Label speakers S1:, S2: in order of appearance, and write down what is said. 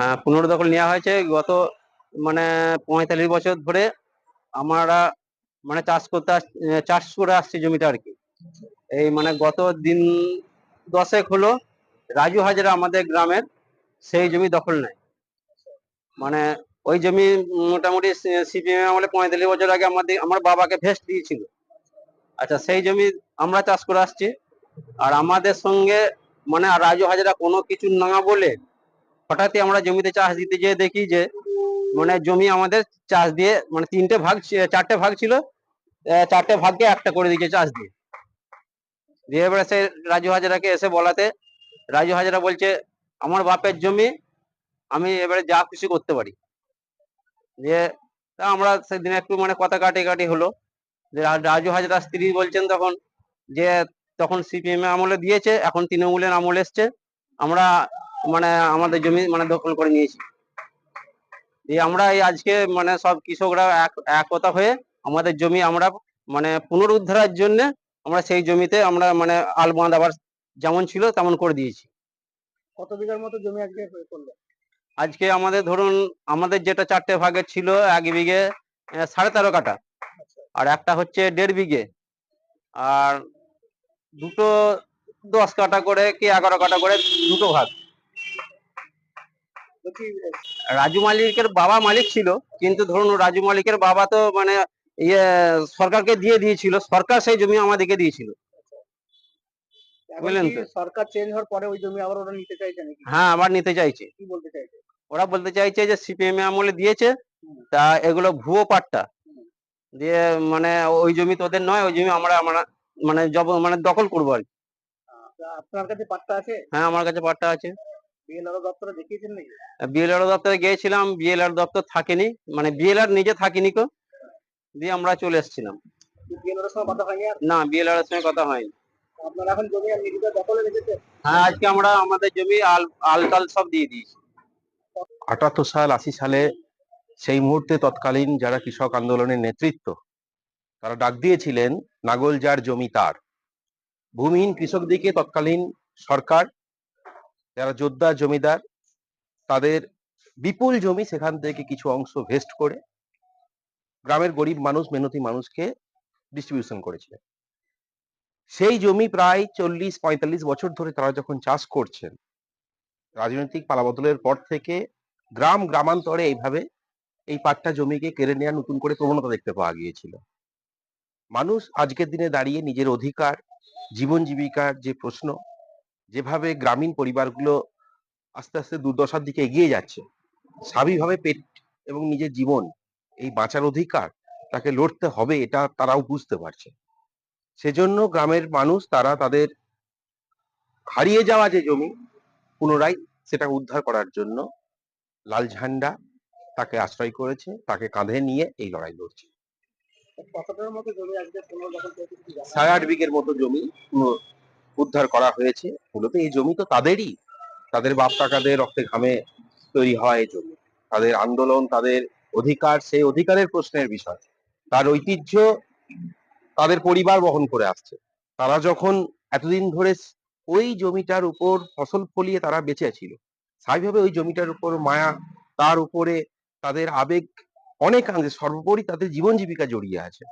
S1: হ্যাঁ পুনর্দখল নেওয়া হয়েছে। গত মানে পঁয়তাল্লিশ বছর ধরে আমরা মানে চাষ করতে চাষ করে আসছি জমিটা আর কি। এই মানে গত দিন দশেক হলো রাজু হাজরা আমাদের গ্রামের সেই জমি দখল নেয়। মানে ওই জমি মোটামুটি সিপিএম আমলে পঁয়তাল্লিশ বছর আগে আমাদের, আমার বাবাকে ভেস্ট দিয়েছিল। আচ্ছা সেই জমি আমরা চাষ করে আসছি। আর আমাদের সঙ্গে মানে রাজু হাজরা কোনো কিছু না বলে হঠাৎই আমরা জমিতে চাষ দিতে যেয়ে দেখি যে মানে জমি আমাদের চাষ দিয়ে মানে তিনটে ভাগ চারটে ভাগ ছিল চারটে ভাগকে একটা করে দিয়েছে চাষ দিয়ে। দিয়ে এবারে সে রাজু হাজারাকে এসে বলাতে, রাজু হাজরা বলছে, আমার বাপের জমি, আমি এবারে যা খুশি করতে পারি। যে তা আমরা সেদিন একটু মানে কথা কাটি কাটি হলো। যে রাজু হাজরা স্ত্রী বলছেন তখন যে, তখন সিপিএম আমলে দিয়েছে, এখন তৃণমূলের আমল এসছে। আমরা মানে আমাদের জমি মানে দখল করে নিয়েছি। দিয়ে আমরা এই আজকে মানে সব কৃষকরা এক একতা হয়ে আমাদের জমি আমরা মানে পুনরুদ্ধারের জন্য আমরা সেই জমিতে আমরা মানে আল বাঁধ আবার যেমন ছিল তেমন করে দিয়েছি।
S2: কত বিঘার মতো জমি আজকে করল
S1: আজকে আমাদের ধরুন আমাদের যেটা চারটে ভাগের ছিল এক বিঘে সাড়ে তেরো কাটা আর একটা হচ্ছে দেড় বিঘে। আর দুটো দশ কাটা করে কি এগারো কাটা করে দুটো ভাগ। রাজু মালিকের বাবা মালিক ছিল কিন্তু ধরুন রাজু মালিকের বাবা তো মানে ইয়ে সরকারকে দিয়ে দিয়েছিল সরকার সেই জমি আমাদেরকে দিয়েছিল। বুঝলেন তো?
S2: সরকার চেঞ্জ হওয়ার পরে ওই জমি আবার ওরা নিতে চাইছে নাকি?
S1: হ্যাঁ আবার নিতে চাইছে।
S2: কি বলতে চাইছে?
S1: ওরা বলতে চাইছে যে সিপিএম আমলে দিয়েছে তা এগুলো ভুয়ো পাট্টা। দিয়ে মানে ওই জমি তোদের নয় ওই জমি আমরা আমরা মানে জব মানে দখল করব আর কি।
S2: আপনার কাছে পাট্টা আছে?
S1: হ্যাঁ আমার কাছে পাট্টা আছে।
S2: বিএলআরও দপ্তরে দেখিয়েছেন নাকি?
S1: বিএলআর দপ্তরে গিয়েছিলাম বিএলআর দপ্তর থাকেনি মানে বিএলআর নিজে থাকেনি কো দিয়ে আমরা চলে এসেছিলাম।
S2: বিএলআর সঙ্গে কথা হয়নি
S1: না বিএলআর এর সঙ্গে কথা হয়নি।
S2: আপনারা এখন জমি আর নিজেদের দখলে রেখেছে
S1: হ্যাঁ আজকে আমরা আমাদের জমি আল আলটাল সব দিয়ে দিয়েছি।
S3: আটাত্তর সাল আশি সালে সেই মুহূর্তে তৎকালীন যারা কৃষক আন্দোলনের নেতৃত্ব তারা ডাক দিয়েছিলেন নাগল যার জমি তার। ভূমিহীন কৃষকদিকে তৎকালীন সরকার যারা যোদ্ধা, জমিদার, তাদের বিপুল জমি সেখান থেকে কিছু অংশ ভেস্ট করে গ্রামের গরিব মানুষ, মেহনতি মানুষকে ডিস্ট্রিবিউশন করেছিলেন সেই জমি প্রায় চল্লিশ, পঁয়তাল্লিশ বছর ধরে তারা যখন চাষ করছেন, রাজনৈতিক পালাবদলের পর থেকে গ্রাম, গ্রামান্তরে এইভাবে এই পাট্টা জমিকে কেড়ে নেওয়ার নতুন করে প্রবণতা দেখতে পাওয়া গিয়েছিল। মানুষ আজকের দিনে দাঁড়িয়ে নিজের অধিকার, জীবন জীবিকার যে প্রশ্ন যেভাবে গ্রামীণ পরিবারগুলো আস্তে আস্তে দুর্দশার দিকে এগিয়ে যাচ্ছে স্বাভাবিকভাবে পেট এবং নিজের জীবন এই বাঁচার অধিকার তাকে লড়তে হবে এটা তারাও বুঝতে পারছে সেজন্য গ্রামের মানুষ তারা তাদের হারিয়ে যাওয়া যে জমি পুনরায় সেটা উদ্ধার করার জন্য লাল ঝান্ডা তাকে আশ্রয় করেছে তাকে কাঁধে নিয়ে এই লড়াই লড়ছে? সাড়ে আট বিঘের মতো জমি উদ্ধার করা হয়েছে। মূলত এই জমি তো তাদেরই। তাদের বাপ টাকাদের রক্তে ঘামে তৈরি হয় এই জমি। তাদের আন্দোলন, তাদের অধিকার, সেই অধিকারের প্রশ্নের বিষয়। তার ঐতিহ্য তাদের পরিবার বহন করে আসছে। তারা যখন এতদিন ধরে ওই জমিটার উপর ফসল ফলিয়ে তারা বেঁচে ছিল স্বাভাবিকভাবে ওই জমিটার উপর মায়া, তার উপরে তাদের আবেগ অনেকাংশে সর্বোপরি তাদের জীবন জীবিকা জড়িয়ে আছে।